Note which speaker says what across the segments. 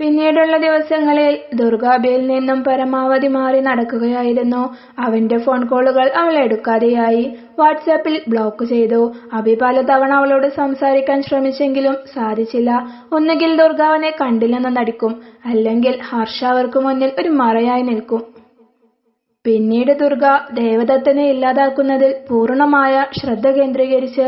Speaker 1: പിന്നീടുള്ള ദിവസങ്ങളിൽ ദുർഗാബിയിൽ നിന്നും പരമാവധി മാറി നടക്കുകയായിരുന്നു. അവന്റെ ഫോൺ കോളുകൾ അവൾ എടുക്കാതെയായി. വാട്സാപ്പിൽ ബ്ലോക്ക് ചെയ്തു. അബി പലതവണ അവളോട് സംസാരിക്കാൻ ശ്രമിച്ചെങ്കിലും സാധിച്ചില്ല. ഒന്നുകിൽ ദുർഗാവനെ കണ്ടില്ലെന്ന് നടിക്കും അല്ലെങ്കിൽ ഹർഷ അവർക്ക് മുന്നിൽ ഒരു മറയായി നിൽക്കും. പിന്നീട് ദുർഗ ദേവദത്തനെ ഇല്ലാതാക്കുന്നതിൽ പൂർണമായ ശ്രദ്ധ കേന്ദ്രീകരിച്ച്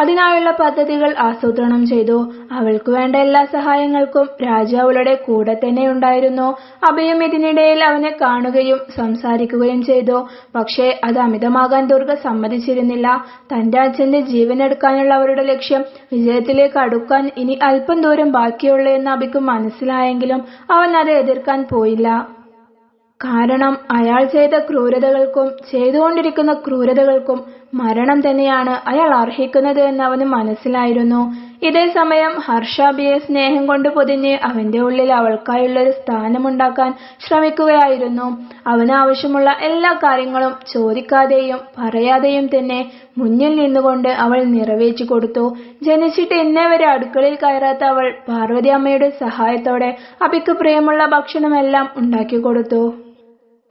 Speaker 1: അതിനായുള്ള പദ്ധതികൾ ആസൂത്രണം ചെയ്തു. അവൾക്ക് വേണ്ട എല്ലാ സഹായങ്ങൾക്കും രാജു അവളുടെ കൂടെ തന്നെ ഉണ്ടായിരുന്നു. അഭയം ഇതിനിടയിൽ അവനെ കാണുകയും സംസാരിക്കുകയും ചെയ്തു. പക്ഷേ അത് അമിതമാകാൻ ദുർഗ സമ്മതിച്ചിരുന്നില്ല. തന്റെ അച്ഛന്റെ ജീവനെടുക്കാനുള്ള അവരുടെ ലക്ഷ്യം വിജയത്തിലേക്ക് അടുക്കാൻ ഇനി അല്പം ദൂരം ബാക്കിയുള്ളൂ എന്ന് അബിക്ക് മനസ്സിലായെങ്കിലും അവൻ അത് എതിർക്കാൻ പോയില്ല. കാരണം അയാൾ ചെയ്ത ക്രൂരതകൾക്കും ചെയ്തുകൊണ്ടിരിക്കുന്ന ക്രൂരതകൾക്കും മരണം തന്നെയാണ് അയാൾ അർഹിക്കുന്നത് എന്ന് അവന് മനസ്സിലായിരുന്നു. ഇതേ സമയം ഹർഷാബിയെ സ്നേഹം കൊണ്ട് പൊതിഞ്ഞ് അവന്റെ ഉള്ളിൽ അവൾക്കായുള്ള ഒരു സ്ഥാനമുണ്ടാക്കാൻ ശ്രമിക്കുകയായിരുന്നു. അവന് ആവശ്യമുള്ള എല്ലാ കാര്യങ്ങളും ചോദിക്കാതെയും പറയാതെയും തന്നെ മുന്നിൽ നിന്നുകൊണ്ട് അവൾ നിറവേറ്റി കൊടുത്തു. ജനിച്ചിട്ട് ഇന്നേ വരെ അടുക്കളയിൽ കയറാത്ത അവൾ പാർവതി അമ്മയുടെ സഹായത്തോടെ അബിക്ക് പ്രിയമുള്ള ഭക്ഷണമെല്ലാം ഉണ്ടാക്കി കൊടുത്തു.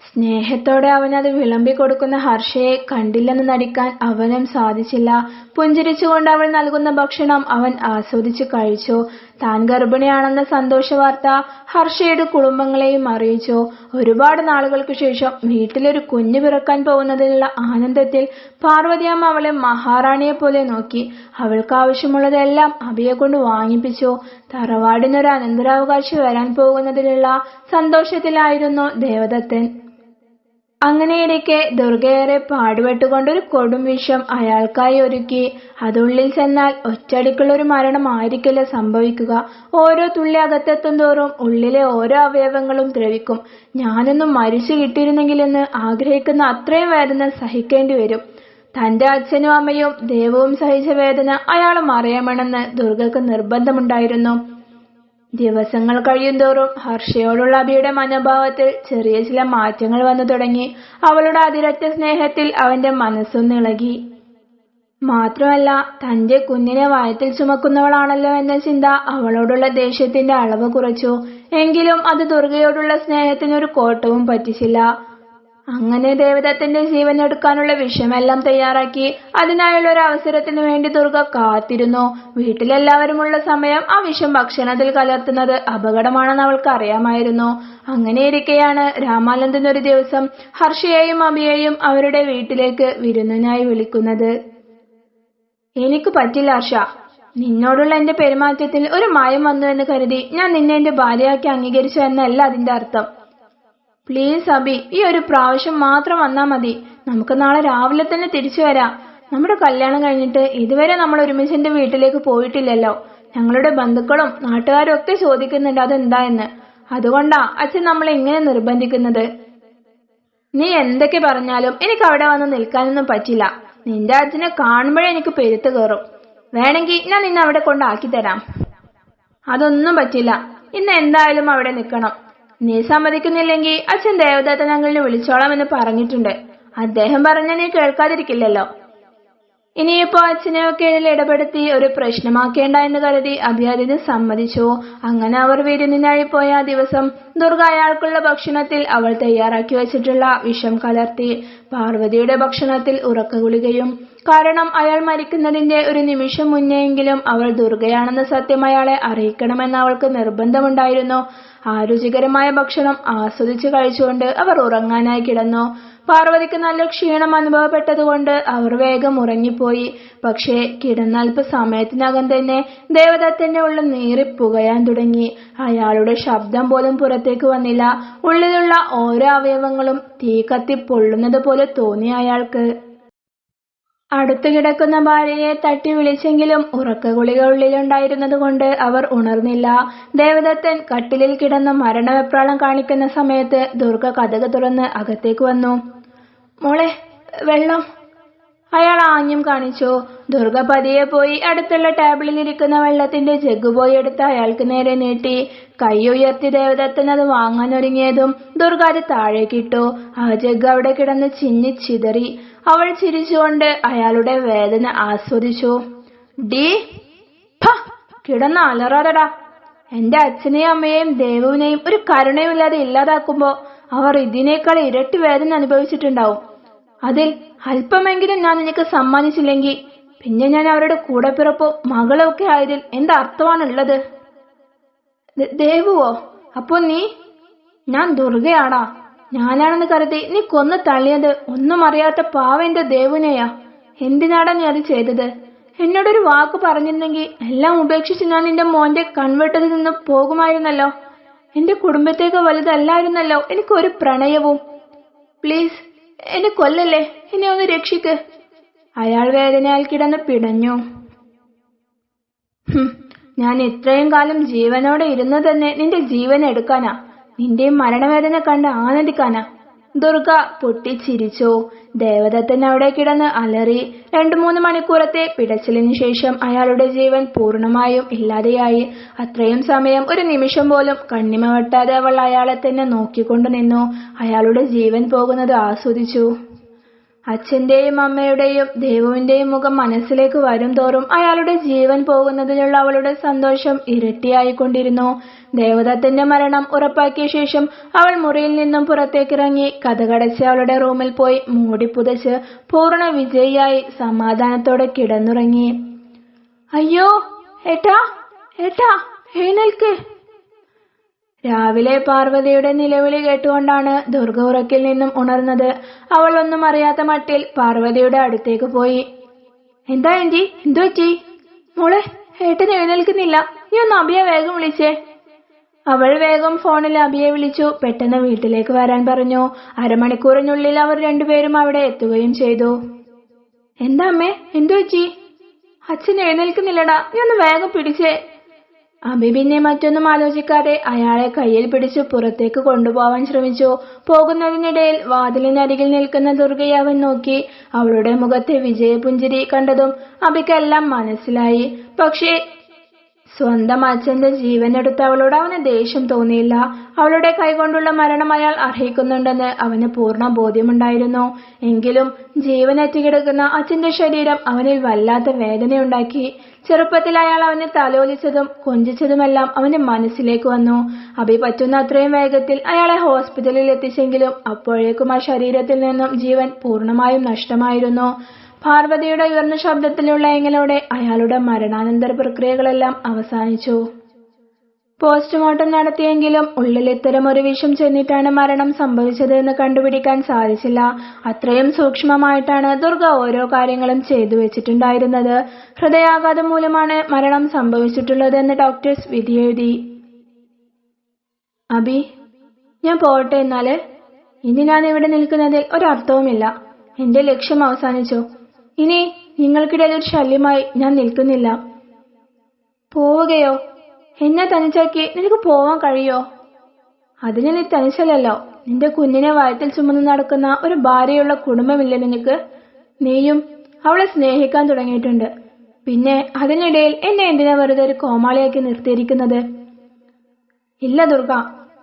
Speaker 1: സ്നേഹത്തോടെ അവനത് വിളമ്പി കൊടുക്കുന്ന ഹർഷയെ കണ്ടില്ലെന്ന് നടിക്കാൻ അവനും സാധിച്ചില്ല. പുഞ്ചിരിച്ചുകൊണ്ട് അവൾ നൽകുന്ന ഭക്ഷണം അവൻ ആസ്വദിച്ചു കഴിച്ചു. താൻ ഗർഭിണിയാണെന്ന സന്തോഷ വാർത്ത ഹർഷയുടെ കുടുംബങ്ങളെയും അറിയിച്ചു. ഒരുപാട് നാളുകൾക്ക് ശേഷം വീട്ടിലൊരു കുഞ്ഞു പിറക്കാൻ പോകുന്നതിനുള്ള ആനന്ദത്തിൽ പാർവതിയമ്മ അവളെ മഹാറാണിയെ പോലെ നോക്കി. അവൾക്ക് ആവശ്യമുള്ളതെല്ലാം അബിയെ കൊണ്ട് വാങ്ങിപ്പിച്ചു. തറവാടിനൊരു അനന്തരാവകാശി വരാൻ പോകുന്നതിലുള്ള സന്തോഷത്തിലായിരുന്നു ദേവദത്തൻ. അങ്ങനെയിരിക്കെ ദുർഗയേറെ പാടുപെട്ടുകൊണ്ടൊരു കൊടും വിഷം അയാൾക്കായി ഒരുക്കി. അതുള്ളിൽ ചെന്നാൽ ഒറ്റടിക്കുള്ളൊരു മരണമായിരിക്കില്ല സംഭവിക്കുക. ഓരോ തുള്ളി അകത്തെത്തും തോറും ഉള്ളിലെ ഓരോ അവയവങ്ങളും ദ്രവിക്കും. ഞാനൊന്നും മരിച്ചു കിട്ടിയിരുന്നെങ്കിലെന്ന് ആഗ്രഹിക്കുന്ന അത്രയും വേദന സഹിക്കേണ്ടി വരും. തന്റെ അച്ഛനും അമ്മയും ദൈവവും സഹിച്ച വേദന അയാളും അറിയണമെന്ന് ദുർഗക്ക് നിർബന്ധമുണ്ടായിരുന്നു. ദിവസങ്ങൾ കഴിയുന്തോറും ഹർഷയോടുള്ള അബിയുടെ മനോഭാവത്തിൽ ചെറിയ ചില മാറ്റങ്ങൾ വന്നു തുടങ്ങി. അവളുടെ അതിരറ്റ സ്നേഹത്തിൽ അവന്റെ മനസ്സൊന്നിളകി മാത്രമല്ല തന്റെ കുഞ്ഞിനെ വയറ്റിൽ ചുമക്കുന്നവളാണല്ലോ എന്ന ചിന്ത അവളോടുള്ള ദേഷ്യത്തിന്റെ അളവ് കുറച്ചു. എങ്കിലും അത് ദുർഗയോടുള്ള സ്നേഹത്തിനൊരു കോട്ടവും പറ്റിച്ചില്ല. അങ്ങനെ ദേവദത്തന്റെ ജീവൻ എടുക്കാനുള്ള വിഷമെല്ലാം തയ്യാറാക്കി അതിനായുള്ള ഒരു അവസരത്തിനു വേണ്ടി ദുർഗ കാത്തിരുന്നു. വീട്ടിലെല്ലാവരുമുള്ള സമയം ആ വിഷം ഭക്ഷണത്തിൽ കലർത്തുന്നത് അപകടമാണെന്ന് അവൾക്ക് അറിയാമായിരുന്നു. അങ്ങനെയിരിക്കെയാണ് രാമാനന്ദൻ ഒരു ദിവസം ഹർഷയെയും അബിയെയും അവരുടെ വീട്ടിലേക്ക് വിരുന്നിനായി വിളിക്കുന്നത്. എനിക്ക് പറ്റില്ല ഹർഷ. നിന്നോടുള്ള എന്റെ പെരുമാറ്റത്തിൽ ഒരു മായം വന്നു എന്ന് കരുതി ഞാൻ നിന്നെ എന്റെ ഭാര്യയാക്കി അംഗീകരിച്ചു എന്നല്ല അതിന്റെ അർത്ഥം. പ്ലീസ് അബി ഈ ഒരു പ്രാവശ്യം മാത്രം വന്നാ മതി. നമുക്ക് നാളെ രാവിലെ തന്നെ തിരിച്ചു വരാം. നമ്മുടെ കല്യാണം കഴിഞ്ഞിട്ട് ഇതുവരെ നമ്മൾ ഒരുമിച്ചിന്റെ വീട്ടിലേക്ക് പോയിട്ടില്ലല്ലോ. ഞങ്ങളുടെ ബന്ധുക്കളും നാട്ടുകാരും ഒക്കെ ചോദിക്കുന്നുണ്ട് അതെന്താ എന്ന്. അതുകൊണ്ടാ അച്ഛൻ നമ്മളെ ഇങ്ങനെ നിർബന്ധിക്കുന്നത്. നീ എന്തൊക്കെ പറഞ്ഞാലും എനിക്ക് അവിടെ വന്ന് നിൽക്കാനൊന്നും പറ്റില്ല. നിന്റെ അച്ഛനെ കാണുമ്പോഴേ എനിക്ക് പെരുത്ത് കയറും. വേണമെങ്കിൽ ഞാൻ നിന്നെ അവിടെ കൊണ്ടാക്കി തരാം. അതൊന്നും പറ്റില്ല. ഇന്ന് എന്തായാലും അവിടെ നിൽക്കണം. നീ സമ്മതിക്കുന്നില്ലെങ്കിൽ അച്ഛൻ ദേവദത്തൻ അങ്കിളിനെ വിളിച്ചോളാം എന്ന് പറഞ്ഞിട്ടുണ്ട്. അദ്ദേഹം പറഞ്ഞ നീ കേൾക്കാതിരിക്കില്ലല്ലോ. ഇനിയിപ്പോ അച്ഛനെയൊക്കെ ഇതിൽ ഇടപെടുത്തി ഒരു പ്രശ്നമാക്കേണ്ട എന്ന് കരുതി അഭിയാദിന് സമ്മതിച്ചു. അങ്ങനെ അവർ വിരുന്നിനായി പോയ ദിവസം ദുർഗ അയാൾക്കുള്ള ഭക്ഷണത്തിൽ അവൾ തയ്യാറാക്കി വെച്ചിട്ടുള്ള വിഷം കലർത്തി പാർവതിയുടെ ഭക്ഷണത്തിൽ ഉറക്കഗുളികയും കാരണം അയാൾ മരിക്കുന്നതിന്റെ ഒരു നിമിഷം മുന്നെയെങ്കിലും അവൾ ദുർഗയാണെന്ന സത്യം അയാളെ അറിയിക്കണമെന്ന് അവൾക്ക് നിർബന്ധമുണ്ടായിരുന്നു. ആ രുചികരമായ ഭക്ഷണം ആസ്വദിച്ചു കഴിച്ചുകൊണ്ട് അവർ ഉറങ്ങാനായി കിടന്നു. പാർവതിക്ക് നല്ല ക്ഷീണം അനുഭവപ്പെട്ടതുകൊണ്ട് അവർ വേഗം ഉറങ്ങിപ്പോയി. പക്ഷേ കിടന്ന അല്പ സമയത്തിനകം തന്നെ ദേവദത്തന്റെ ഉള്ളിൽ നീറി പുകയാൻ തുടങ്ങി. അയാളുടെ ശബ്ദം പോലും പുറത്തേക്ക് വന്നില്ല. ഉള്ളിലുള്ള ഓരോ അവയവങ്ങളും തീ കത്തി പൊള്ളുന്നത് പോലെ തോന്നി അയാൾക്ക്. അടുത്തു കിടക്കുന്ന ഭാര്യയെ തട്ടി വിളിച്ചെങ്കിലും ഉറക്കഗുളിക ഉള്ളിലുണ്ടായിരുന്നതുകൊണ്ട് അവർ ഉണർന്നില്ല. ദേവദത്തൻ കട്ടിലിൽ കിടന്ന് മരണവെപ്രാളം കാണിക്കുന്ന സമയത്ത് ദുർഗ കഥക തുറന്ന് അകത്തേക്ക് വന്നു. മോളെ വെള്ളം. അയാൾ ആംഗ്യം കാണിച്ചു. ദുർഗ പതിയെ പോയി അടുത്തുള്ള ടേബിളിൽ ഇരിക്കുന്ന വെള്ളത്തിന്റെ ജഗ് പോയി എടുത്ത് അയാൾക്ക് നേരെ നീട്ടി. കൈ ഉയർത്തി ദേവദത്തൻ അത് വാങ്ങാനൊരുങ്ങിയതും ദുർഗ അത് താഴേക്കിട്ടു ആ ജഗ് അവിടെ കിടന്ന് ചിന്നി ചിതറി. അവൾ ചിരിച്ചുകൊണ്ട് അയാളുടെ വേദന ആസ്വദിച്ചു. ഡി കിടന്ന് അലറാതടാ. എന്റെ അച്ഛനെയും അമ്മയെയും ദേവുവിനെയും ഒരു കരുണയുമില്ലാതെ ഇല്ലാതാക്കുമ്പോ അവർ ഇതിനേക്കാൾ ഇരട്ടി വേദന അനുഭവിച്ചിട്ടുണ്ടാവും. അതിൽ അല്പമെങ്കിലും ഞാൻ നിനക്ക് സമ്മാനിച്ചില്ലെങ്കിൽ പിന്നെ ഞാൻ അവരുടെ കൂടെ പിറപ്പോ മകളൊക്കെ ആയതിൽ എന്തർത്ഥമാണുള്ളത് അർത്ഥമാണുള്ളത്? ദേവുവോ അപ്പൊ നീ? ഞാൻ ദുർഗയാടാ. ഞാനാണെന്ന് കരുതി നീ കൊന്നു തള്ളിയത് ഒന്നും അറിയാത്ത പാവന്റെ ദേവുനെയാ. എന്തിനാടാ നീ അത് ചെയ്തത്? എന്നോടൊരു വാക്ക് പറഞ്ഞിരുന്നെങ്കിൽ എല്ലാം ഉപേക്ഷിച്ച് ഞാൻ നിന്റെ മോന്റെ കൺവേർട്ടിൽ നിന്ന് പോകുമായിരുന്നല്ലോ. എന്റെ കുടുംബത്തേക്ക് വലുതല്ലായിരുന്നല്ലോ എനിക്കൊരു പ്രണയവും. പ്ലീസ് എന്നെ കൊല്ലല്ലേ? എന്നെ ഒന്ന് രക്ഷിക്ക്. അയാൾ വേദനയാൽ കിടന്ന് പിടഞ്ഞു. ഞാൻ ഇത്രയും കാലം ജീവനോടെ ഇരുന്നു തന്നെ നിന്റെ ജീവൻ എടുക്കാനാ നിന്റെ മരണവേദന കണ്ട് ആനന്ദിക്കാനാ. ദുർഗ പൊട്ടിച്ചിരിച്ചു. ദേവദത്തൻ അവിടെ കിടന്ന് അലറി. രണ്ടു മൂന്ന് മണിക്കൂറത്തെ പിടച്ചിലിന് ശേഷം അയാളുടെ ജീവൻ പൂർണമായും ഇല്ലാതെയായി. അത്രയും സമയം ഒരു നിമിഷം പോലും കണ്ണിമ വെട്ടാതെ അവൾ അയാളെ തന്നെ നോക്കിക്കൊണ്ടു നിന്നു. അയാളുടെ ജീവൻ പോകുന്നത് ആസ്വദിച്ചു. അച്ഛന്റെയും അമ്മയുടെയും ദേവുവിന്റെയും മുഖം മനസ്സിലേക്ക് വരും തോറും അയാളുടെ ജീവൻ പോകുന്നതിലുള്ള അവളുടെ സന്തോഷം ഇരട്ടിയായിക്കൊണ്ടിരുന്നു. ദേവദത്തിന്റെ മരണം ഉറപ്പാക്കിയ ശേഷം അവൾ മുറിയിൽ നിന്നും പുറത്തേക്കിറങ്ങി കഥകടച്ച് അവളുടെ റൂമിൽ പോയി മൂടി പുതച്ച് പൂർണ വിജയിയായി സമാധാനത്തോടെ കിടന്നുറങ്ങി. അയ്യോ ഏട്ടാ ഏട്ടാ എഴുന്നേൽക്ക്. രാവിലെ പാർവതിയുടെ നിലവിളി കേട്ടുകൊണ്ടാണ് ദുർഗ ഉറക്കിൽ നിന്നും ഉണർന്നത്. അവൾ ഒന്നും അറിയാത്ത മട്ടിൽ പാർവതിയുടെ അടുത്തേക്ക് പോയി. എന്താ ആന്റി? എന്തോ ചി മോളെ ഏട്ടൻ എഴുന്നേൽക്കുന്നില്ല. നീ ഒന്ന് അഭിയെ വേഗം വിളിച്ചേ. അവൾ വേഗം ഫോണിൽ അഭിയെ വിളിച്ചു. പെട്ടെന്ന് വീട്ടിലേക്ക് വരാൻ പറഞ്ഞു. അരമണിക്കൂറിനുള്ളിൽ അവർ രണ്ടുപേരും അവിടെ എത്തുകയും ചെയ്തു. എന്താ അമ്മേ? എന്തോ ചി അച്ഛൻ എഴുന്നേൽക്കുന്നില്ലടാ. നീ ഒന്ന് വേഗം പിടിച്ചേ. അബി പിന്നെ മറ്റൊന്നും ആലോചിക്കാതെ അയാളെ കയ്യിൽ പിടിച്ച് പുറത്തേക്ക് കൊണ്ടുപോവാൻ ശ്രമിച്ചു. പോകുന്നതിനിടയിൽ വാതിലിനരികിൽ നിൽക്കുന്ന ദുർഗയെ അവൻ നോക്കി. അവളുടെ മുഖത്തെ വിജയപുഞ്ചിരി കണ്ടതും അബിക്കെല്ലാം മനസ്സിലായി. പക്ഷേ സ്വന്തം അച്ഛന്റെ ജീവനെടുത്ത് അവളോട് അവന് ദേഷ്യം തോന്നിയില്ല. അവളുടെ കൈകൊണ്ടുള്ള മരണം അയാൾ അർഹിക്കുന്നുണ്ടെന്ന് അവന് പൂർണ ബോധ്യമുണ്ടായിരുന്നു. എങ്കിലും ജീവനറ്റ് കിടക്കുന്ന അച്ഛന്റെ ശരീരം അവനിൽ വല്ലാത്ത വേദനയുണ്ടാക്കി. ചെറുപ്പത്തിൽ അയാൾ അവനെ തലോലിച്ചതും കൊഞ്ചിച്ചതുമെല്ലാം അവന്റെ മനസ്സിലേക്ക് വന്നു. അഭി പറ്റുന്ന അത്രയും വേഗത്തിൽ അയാളെ ഹോസ്പിറ്റലിൽ എത്തിച്ചെങ്കിലും അപ്പോഴേക്കും ആ ശരീരത്തിൽ നിന്നും ജീവൻ പൂർണമായും നഷ്ടമായിരുന്നു. പാർവതിയുടെ ഉയർന്ന ശബ്ദത്തിലുള്ള എങ്ങലോടെ അയാളുടെ മരണാനന്തര പ്രക്രിയകളെല്ലാം അവസാനിച്ചു. പോസ്റ്റ്മോർട്ടം നടത്തിയെങ്കിലും ഉള്ളിൽ ഇത്തരം ഒരു വിഷം ചെന്നിട്ടാണ് മരണം സംഭവിച്ചത് എന്ന് കണ്ടുപിടിക്കാൻ സാധിച്ചില്ല. അത്രയും സൂക്ഷ്മമായിട്ടാണ് ദുർഗ ഓരോ കാര്യങ്ങളും ചെയ്തു വെച്ചിട്ടുണ്ടായിരുന്നത്. ഹൃദയാഘാതം മൂലമാണ് മരണം സംഭവിച്ചിട്ടുള്ളത് എന്ന് ഡോക്ടേഴ്സ് വിധിയെഴുതി. അബി ഞാൻ പോട്ടെ എന്നാൽ? ഇനി ഞാൻ ഇവിടെ നിൽക്കുന്നതിൽ ഒരർത്ഥവുമില്ല. എന്റെ ലക്ഷ്യം അവസാനിച്ചു. ഇനി നിങ്ങൾക്കിടയിൽ ഒരു ശല്യമായി ഞാൻ നിൽക്കുന്നില്ല. പോവുകയോ? എന്നെ തനിച്ചാക്കി നിനക്ക് പോവാൻ കഴിയോ? അതിന് നീ തനിച്ചല്ലല്ലോ. നിന്റെ കുഞ്ഞിനെ വയറ്റിൽ ചുമന്ന് നടക്കുന്ന ഒരു ഭാര്യയുള്ള കുടുംബമില്ല നിനക്ക്? നീയും അവളെ സ്നേഹിക്കാൻ തുടങ്ങിയിട്ടുണ്ട്. പിന്നെ അതിനിടയിൽ എന്നെ എന്തിനാ വെറുതെ ഒരു കോമാളിയാക്കി നിർത്തിയിരിക്കുന്നത്? ഇല്ല ദുർഗ.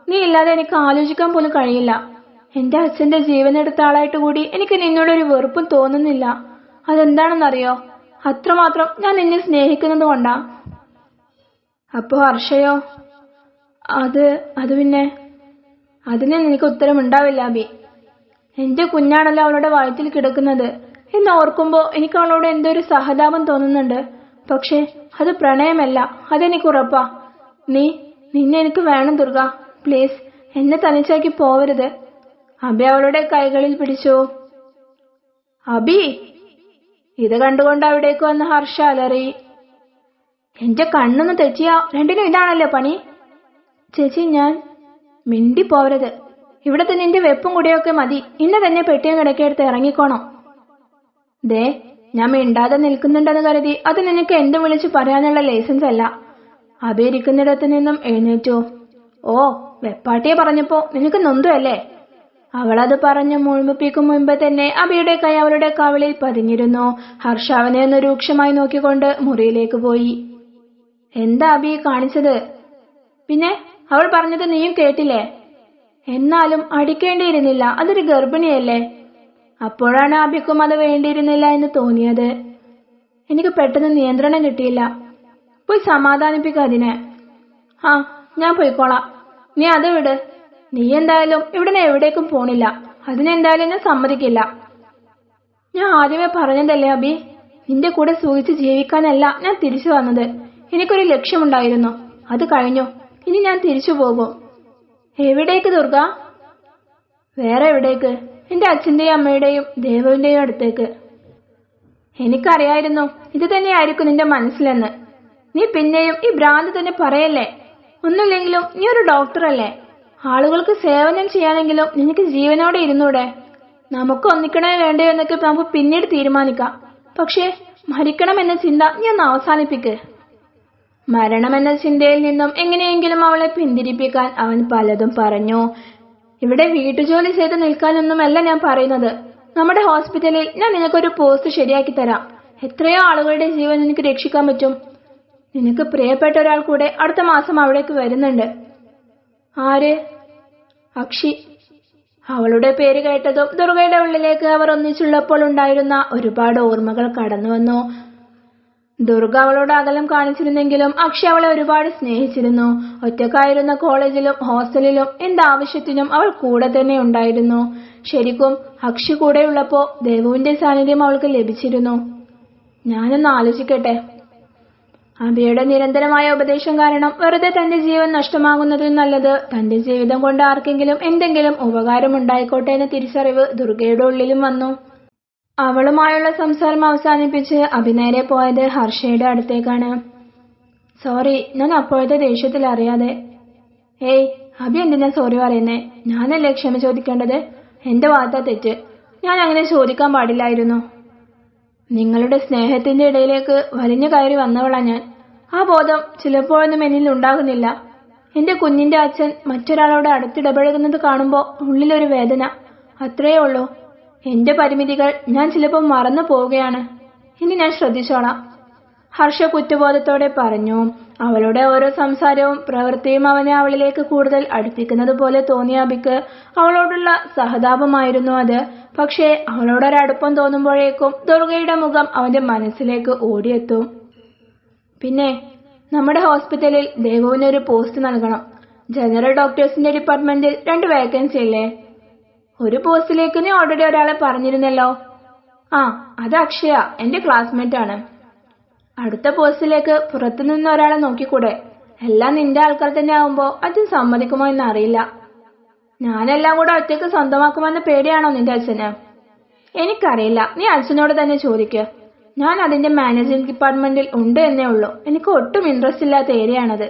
Speaker 1: നീ ഇല്ലാതെ എനിക്ക് ആലോചിക്കാൻ പോലും കഴിയില്ല. എന്റെ അച്ഛന്റെ ജീവനെടുത്ത ആളായിട്ട് കൂടി എനിക്ക് നിന്നോടൊരു വെറുപ്പും തോന്നുന്നില്ല. അതെന്താണെന്നറിയോ? അത്രമാത്രം ഞാൻ നിന്നെ സ്നേഹിക്കുന്നത് കൊണ്ടാ അപ്പോ ഹർഷയോ? അത് അത് പിന്നെ അതിന് നിനക്ക് ഉത്തരമുണ്ടാവില്ല അബി. എന്റെ കുഞ്ഞാണല്ലോ അവളുടെ വയറ്റിൽ കിടക്കുന്നത്. എന്ന് ഓർക്കുമ്പോ എനിക്ക് അവളോട് എന്തോ ഒരു സഹതാപം തോന്നുന്നുണ്ട്. പക്ഷേ അത് പ്രണയമല്ല. അതെനിക്ക് ഉറപ്പാ. നീ നിന്നെ എനിക്ക് വേണം ദുർഗ. പ്ലീസ് എന്നെ തനിച്ചാക്കി പോവരുത്. അബി അവളുടെ കൈകളിൽ പിടിച്ചു. അബി! ഇത് കണ്ടുകൊണ്ട് അവിടേക്ക് വന്ന ഹർഷ അലറി. എന്റെ കണ്ണൊന്ന് തെറ്റിയാ രണ്ടിനും ഇതാണല്ലോ പണി. ചേച്ചി ഞാൻ മിണ്ടി പോവരുത് ഇവിടെ തന്നെ എന്റെ വെപ്പും കൂടിയൊക്കെ മതി. ഇന്ന് തന്നെ പെട്ടിയും കിടക്കെടുത്ത് ഇറങ്ങിക്കോണം. ദേ ഞാൻ മിണ്ടാതെ നിൽക്കുന്നുണ്ടെന്ന് കരുതി അത് നിനക്ക് എന്തും വിളിച്ചു പറയാനുള്ള ലൈസൻസ് അല്ല. അഭിരിക്കുന്നിടത്ത് നിന്നും എഴുന്നേറ്റു. ഓ വെപ്പാട്ടിയെ പറഞ്ഞപ്പോ നിനക്ക് നൊന്തുമല്ലേ അവളത് പറഞ്ഞ് മുഴുമിപ്പിക്കും മുൻപ് തന്നെ അബിയുടെ കൈ അവളുടെ കവിളിൽ പതിഞ്ഞിരുന്നു. ഹർഷാവനെ ഒന്ന് രൂക്ഷമായി നോക്കിക്കൊണ്ട് മുറിയിലേക്ക് പോയി. എന്താ അബി കാണിച്ചത്? പിന്നെ അവൾ പറഞ്ഞത് നീയും കേട്ടില്ലേ? എന്നാലും അടിക്കേണ്ടിയിരുന്നില്ല അതൊരു ഗർഭിണിയല്ലേ? അപ്പോഴാണ് അബിക്കും അത് വേണ്ടിയിരുന്നില്ല എന്ന് തോന്നിയത്. എനിക്ക് പെട്ടെന്ന് നിയന്ത്രണം കിട്ടിയില്ല. പോയി സമാധാനിപ്പിക്കുക അതിനെ. ആ ഞാൻ പോയിക്കോളാം. നീ അത് വിട്. നീ എന്തായാലും ഇവിടെ എവിടേക്കും പോണില്ല. അതിനെന്തായാലും ഞാൻ സമ്മതിക്കില്ല. ഞാൻ ആദ്യമേ പറഞ്ഞതല്ലേ അബി? നിന്റെ കൂടെ സൂചിച്ച് ജീവിക്കാനല്ല ഞാൻ തിരിച്ചു വന്നത്. എനിക്കൊരു ലക്ഷ്യമുണ്ടായിരുന്നു. അത് കഴിഞ്ഞു. ഇനി ഞാൻ തിരിച്ചു പോകും. എവിടേക്ക് ദുർഗ? വേറെ എവിടേക്ക്? എന്റെ അച്ഛന്റെയും അമ്മയുടെയും ദേവുവിന്റെയും അടുത്തേക്ക്. എനിക്കറിയായിരുന്നു ഇത് തന്നെയായിരിക്കും നിന്റെ മനസ്സിലെന്ന്. നീ പിന്നെയും ഈ ഭ്രാന്ത് തന്നെ പറയല്ലേ? ഒന്നുമില്ലെങ്കിലും നീ ഒരു ഡോക്ടറല്ലേ? ആളുകൾക്ക് സേവനം ചെയ്യാനെങ്കിലും നിനക്ക് ജീവനോടെ ഇരുന്നൂടെ? നമുക്ക് ഒന്നിക്കണേ വേണ്ടേ എന്നൊക്കെ നമുക്ക് പിന്നീട് തീരുമാനിക്കാം. പക്ഷേ മരിക്കണം എന്ന ചിന്ത അവസാനിപ്പിക്കേ അവസാനിപ്പിക്ക്. മരണമെന്ന ചിന്തയിൽ നിന്നും എങ്ങനെയെങ്കിലും അവളെ പിന്തിരിപ്പിക്കാൻ അവൻ പലതും പറഞ്ഞു. ഇവിടെ വീട്ടുജോലി ചെയ്ത് നിൽക്കാനൊന്നുമല്ല ഞാൻ പറയുന്നത്. നമ്മുടെ ഹോസ്പിറ്റലിൽ ഞാൻ നിനക്കൊരു പോസ്റ്റ് ശരിയാക്കി തരാം. എത്രയോ ആളുകളുടെ ജീവൻ നിനക്ക് രക്ഷിക്കാൻ പറ്റും. നിനക്ക് പ്രിയപ്പെട്ട ഒരാൾ കൂടെ അടുത്ത മാസം അവിടേക്ക് വരുന്നുണ്ട്. ആര്? അക്ഷി. അവളുടെ പേര് കേട്ടതും ദുർഗയുടെ ഉള്ളിലേക്ക് അവർ ഒന്നിച്ചുള്ളപ്പോൾ ഉണ്ടായിരുന്ന ഒരുപാട് ഓർമ്മകൾ കടന്നു വന്നു ദുർഗ അവളോട് അകലം കാണിച്ചിരുന്നെങ്കിലും അക്ഷയ അവളെ ഒരുപാട് സ്നേഹിച്ചിരുന്നു. ഒറ്റക്കായിരുന്ന കോളേജിലും ഹോസ്റ്റലിലും എന്താവശ്യത്തിനും അവൾ കൂടെ തന്നെ ഉണ്ടായിരുന്നു. ശരിക്കും അക്ഷി കൂടെയുള്ളപ്പോ ദേവുവിന്റെ സാന്നിധ്യം അവൾക്ക് ലഭിച്ചിരുന്നു. ഞാനൊന്ന് ആലോചിക്കട്ടെ. അബിയുടെ നിരന്തരമായ ഉപദേശം കാരണം വെറുതെ തന്റെ ജീവൻ നഷ്ടമാകുന്നതിൽ നല്ലത് തന്റെ ജീവിതം കൊണ്ട് ആർക്കെങ്കിലും എന്തെങ്കിലും ഉപകാരം ഉണ്ടായിക്കോട്ടെ എന്ന തിരിച്ചറിവ് ദുർഗയുടെ ഉള്ളിലും വന്നു. അവളുമായുള്ള സംസാരം അവസാനിപ്പിച്ച് അഭിനേരെ പോയത് ഹർഷയുടെ അടുത്തേക്കാണ്. സോറി ഞാൻ അപ്പോഴത്തെ ദേഷ്യത്തിൽ അറിയാതെ. ഏയ് അഭി എന്തിനാ സോറി പറയുന്നേ? ഞാനല്ലേ ക്ഷമ ചോദിക്കേണ്ടത്? എന്റെ ഭാഗത്താ തെറ്റ്. ഞാൻ അങ്ങനെ ചോദിക്കാൻ പാടില്ലായിരുന്നു. നിങ്ങളുടെ സ്നേഹത്തിന്റെ ഇടയിലേക്ക് വലിഞ്ഞു കയറി വന്നവളാ ഞാൻ. ആ ബോധം ചിലപ്പോഴൊന്നും എന്നിൽ ഉണ്ടാകുന്നില്ല. എന്റെ കുഞ്ഞിന്റെ അച്ഛൻ മറ്റൊരാളോട് അടുത്തിടപഴകുന്നത് കാണുമ്പോൾ ഉള്ളിലൊരു വേദന. അത്രയേ ഉള്ളൂ. എന്റെ പരിമിതികൾ ഞാൻ ചിലപ്പോൾ മറന്നു പോവുകയാണ്. ഇനി ഞാൻ ശ്രദ്ധിച്ചോളാം. ഹർഷ കുറ്റബോധത്തോടെ പറഞ്ഞു അവളുടെ ഓരോ സംസാരവും പ്രവൃത്തിയും അവനെ അവളിലേക്ക് കൂടുതൽ അടുപ്പിക്കുന്നത് പോലെ തോന്നിയ അബിക്ക് അവളോടുള്ള സഹതാപമായിരുന്നു അത്. പക്ഷേ അവളോടൊരടുപ്പം തോന്നുമ്പോഴേക്കും ദുർഗയുടെ മുഖം അവന്റെ മനസ്സിലേക്ക് ഓടിയെത്തും. പിന്നെ നമ്മുടെ ഹോസ്പിറ്റലിൽ ദേവുവിനൊരു പോസ്റ്റ് നൽകണം. ജനറൽ ഡോക്ടേഴ്സിന്റെ ഡിപ്പാർട്ട്മെന്റിൽ രണ്ട് വേക്കൻസി അല്ലേ ഒരു പോസ്റ്റിലേക്ക് ഓൾറെഡി ഒരാളെ പറഞ്ഞിരുന്നല്ലോ. ആ അത് അക്ഷയ എന്റെ ക്ലാസ്മേറ്റ് ആണ്. അടുത്ത പോസ്റ്റിലേക്ക് പുറത്തുനിന്ന് ഒരാളെ നോക്കിക്കൂടെ? എല്ലാം നിന്റെ ആൾക്കാർ തന്നെ ആവുമ്പോ അച്ഛൻ സമ്മതിക്കുമോ എന്ന് അറിയില്ല ഞാനെല്ലാം കൂടെ ഒറ്റയ്ക്ക് സ്വന്തമാക്കുമെന്ന പേടിയാണോ നിന്റെ അച്ഛന്? എനിക്കറിയില്ല. നീ അച്ഛനോട് തന്നെ ചോദിക്ക്. ഞാൻ അതിന്റെ മാനേജിംഗ് ഡിപ്പാർട്ട്മെന്റിൽ ഉണ്ട് എന്നേ ഉള്ളൂ. എനിക്ക് ഒട്ടും ഇൻട്രസ്റ്റ് ഇല്ലാത്ത ഏരിയയാണത്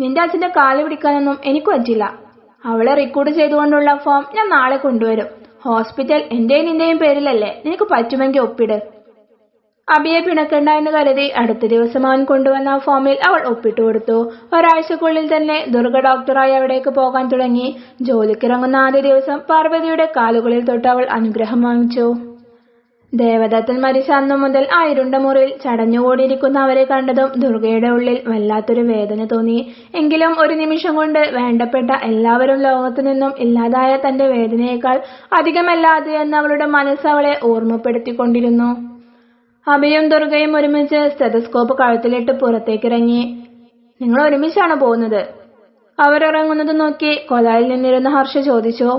Speaker 1: നിന്റെ അച്ഛന്റെ കാൽ പിടിക്കാനൊന്നും എനിക്ക് പറ്റില്ല. അവളെ റിക്രൂട്ട് ചെയ്തുകൊണ്ടുള്ള ഫോം ഞാൻ നാളെ കൊണ്ടുവരും. ഹോസ്പിറ്റൽ എന്റെയും നിന്റെയും പേരിലല്ലേ? നിനക്ക് പറ്റുമെങ്കിൽ ഒപ്പിട്. അബിയെ പിണക്കണ്ട എന്ന് കരുതി അടുത്ത ദിവസം അവൻ കൊണ്ടുവന്ന ഫോമിൽ അവൾ ഒപ്പിട്ടു കൊടുത്തു. ഒരാഴ്ചക്കുള്ളിൽ തന്നെ ദുർഗ ഡോക്ടറായി അവിടേക്ക് പോകാൻ തുടങ്ങി. ജോലിക്കിറങ്ങുന്ന ആദ്യ ദിവസം പാർവതിയുടെ കാലുകളിൽ തൊട്ട് അവൾ അനുഗ്രഹം വാങ്ങിച്ചു. ദേവദത്തൻ മരിച്ച അന്നു മുതൽ ആ ഇരുണ്ട മുറിയിൽ ചടഞ്ഞുകൂടിയിരിക്കുന്ന അവരെ കണ്ടതും ദുർഗയുടെ ഉള്ളിൽ വല്ലാത്തൊരു വേദന തോന്നി. എങ്കിലും ഒരു നിമിഷം കൊണ്ട് വേണ്ടപ്പെട്ട എല്ലാവരും ലോകത്തു നിന്നും ഇല്ലാതായ തന്റെ വേദനയേക്കാൾ അധികമല്ലാതെ എന്ന് അവളുടെ മനസ്സ് അവളെ ഓർമ്മപ്പെടുത്തിക്കൊണ്ടിരുന്നു. അഭയും ദുർഗയും ഒരുമിച്ച് സ്റ്റെതസ്കോപ്പ് കഴുത്തിലിട്ട് പുറത്തേക്കിറങ്ങി. നിങ്ങൾ ഒരുമിച്ചാണ് പോകുന്നത്? അവരിറങ്ങുന്നത് നോക്കി കൊലായിൽ നിന്നിരുന്ന ഹർഷ ചോദിച്ചു.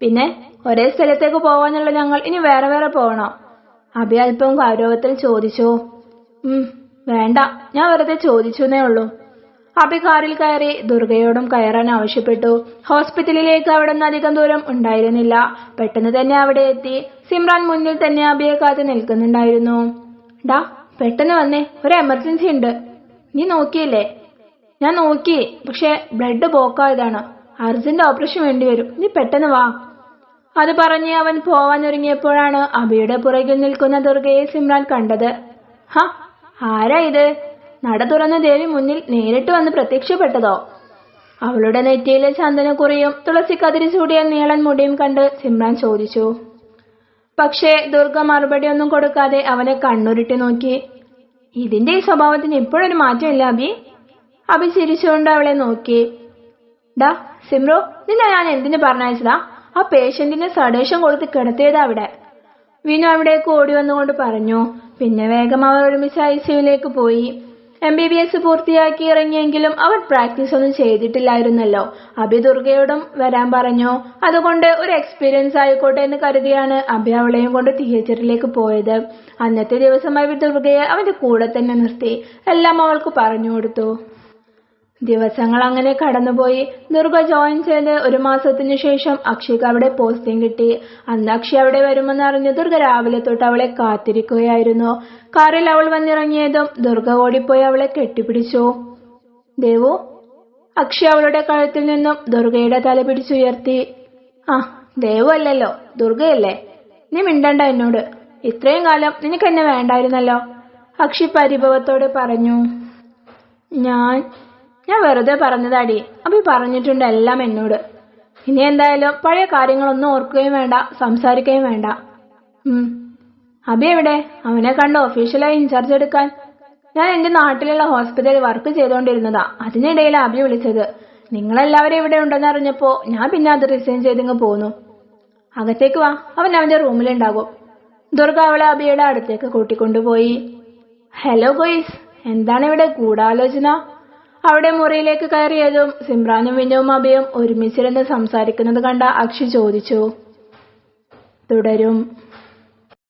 Speaker 1: പിന്നെ? ഒരേ സ്ഥലത്തേക്ക് പോവാനുള്ള ഞങ്ങൾ ഇനി വേറെ വേറെ പോകണോ അഭി അല്പം ഗൗരവത്തിൽ ചോദിച്ചു. ഉം വേണ്ട. ഞാൻ വെറുതെ ചോദിച്ചുന്നേ ഉള്ളൂ. അഭി കാറിൽ കയറി ദുർഗയോടും കയറാൻ ആവശ്യപ്പെട്ടു. ഹോസ്പിറ്റലിലേക്ക് അവിടെ നിന്ന് അധികം ദൂരം ഉണ്ടായിരുന്നില്ല. പെട്ടെന്ന് തന്നെ അവിടെ എത്തി. സിമ്രാൻ മുന്നിൽ തന്നെ അഭിയെ കാത്ത് നിൽക്കുന്നുണ്ടായിരുന്നു. ഡാ പെട്ടെന്ന് വന്നേ. ഒരു എമർജൻസി ഉണ്ട്. നീ നോക്കിയില്ലേ? ഞാൻ നോക്കി. പക്ഷെ ബ്ലഡ് പോക്കായതാണ് അർജന്റ് ഓപ്പറേഷൻ വേണ്ടി വരും. നീ പെട്ടെന്ന് വാ. അത് പറഞ്ഞ് അവൻ പോവാനൊരുങ്ങിയപ്പോഴാണ് അബിയുടെ പുറകിൽ നിൽക്കുന്ന ദുർഗയെ സിമ്രാൻ കണ്ടത്. ഹ ആരാ ഇത്? നട തുറന്ന ദേവി മുന്നിൽ നേരിട്ട് വന്ന് പ്രത്യക്ഷപ്പെട്ടതോ? അവളുടെ നെറ്റിയിലെ ചന്ദനക്കുറിയും തുളസി കതിരി ചൂടിയ നീളൻ മുടിയും കണ്ട് സിമ്രാൻ ചോദിച്ചു. പക്ഷേ ദുർഗ മറുപടി ഒന്നും കൊടുക്കാതെ അവനെ കണ്ണുരുട്ടി നോക്കി. ഇതിന്റെ ഈ സ്വഭാവത്തിന് ഇപ്പോഴൊരു മാറ്റമില്ല അബി. അബി ചിരിച്ചുകൊണ്ട് അവളെ നോക്കി. ഡാ സിമ്രോ നിന്നെ ഞാൻ എന്തിനു പറഞ്ഞയച്ചതാ? ആ പേഷ്യന്റിന് സഡേഷൻ കൊടുത്ത് കിടത്തിയതാ അവിടെ. വിനു അവിടേക്ക് ഓടി വന്നുകൊണ്ട് പറഞ്ഞു പിന്നെ വേഗം അവർ ഒരുമിച്ച് ഐ സിയുലേക്ക് പോയി. എം ബി ബി എസ് പൂർത്തിയാക്കി ഇറങ്ങിയെങ്കിലും അവർ പ്രാക്ടീസ് ഒന്നും ചെയ്തിട്ടില്ലായിരുന്നല്ലോ. അഭി ദുർഗയോടും വരാൻ പറഞ്ഞു അതുകൊണ്ട് ഒരു എക്സ്പീരിയൻസ് ആയിക്കോട്ടെ എന്ന് കരുതിയാണ് അഭി അവളെയും കൊണ്ട് തിയേറ്ററിലേക്ക് പോയത്. അന്നത്തെ ദിവസം അഭി ദുർഗയെ അവന്റെ കൂടെ തന്നെ നിർത്തി. എല്ലാം അവൾക്ക് പറഞ്ഞു കൊടുത്തു. ദിവസങ്ങൾ അങ്ങനെ കടന്നുപോയി. ദുർഗ ജോയിൻ ചെയ്ത് ഒരു മാസത്തിനു ശേഷം അക്ഷയ്ക്ക് അവിടെ പോസ്റ്റിംഗ് കിട്ടി. അന്ന് അക്ഷയ് അവിടെ വരുമെന്ന് അറിഞ്ഞ് ദുർഗ രാവിലെ തൊട്ട് അവളെ കാത്തിരിക്കുകയായിരുന്നു. കാറിൽ അവൾ വന്നിറങ്ങിയതും ദുർഗ ഓടിപ്പോയി അവളെ കെട്ടിപ്പിടിച്ചു. ദേവു അക്ഷയ് അവളുടെ കഴുത്തിൽ നിന്നും ദുർഗയുടെ തല പിടിച്ചുയർത്തി. ആ ദേവു അല്ലല്ലോ ദുർഗയല്ലേ? നീ മിണ്ടണ്ട എന്നോട്. ഇത്രയും കാലം നിനക്ക് എന്നെ വേണ്ടായിരുന്നല്ലോ. അക്ഷി പരിഭവത്തോടെ പറഞ്ഞു. ഞാൻ ഞാൻ വെറുതെ പറഞ്ഞതാടി. അഭി പറഞ്ഞിട്ടുണ്ട് എല്ലാം എന്നോട്. ഇനി എന്തായാലും പഴയ കാര്യങ്ങളൊന്നും ഓർക്കുകയും വേണ്ട സംസാരിക്കുകയും വേണ്ട. ഉം. അഭി എവിടെ? അവനെ കണ്ട് ഒഫീഷ്യലായി ഇൻചാർജ് എടുക്കാൻ. ഞാൻ എന്റെ നാട്ടിലുള്ള ഹോസ്പിറ്റലിൽ വർക്ക് ചെയ്തുകൊണ്ടിരുന്നതാ. അതിനിടയിൽ അഭി വിളിച്ചത്. നിങ്ങളെല്ലാവരും ഇവിടെ ഉണ്ടെന്ന് അറിഞ്ഞപ്പോ ഞാൻ പിന്നെ അത് റിസൈൻ ചെയ്തിങ്ങ് പോന്നു. അകത്തേക്ക് വാ. അവൻ അവന്റെ റൂമിലുണ്ടാകും. ദുർഗ അവളെ അബിയുടെ അടുത്തേക്ക് കൂട്ടിക്കൊണ്ടുപോയി. ഹലോ ബോയ്സ് എന്താണ് ഇവിടെ ഗൂഢാലോചന? അവിടെ മുറിയിലേക്ക് കയറിയതും സിമ്രാനും വിനുവും അബിയും ഒരുമിച്ചിരുന്ന് സംസാരിക്കുന്നത് കണ്ട അക്ഷി ചോദിച്ചു തുടരും.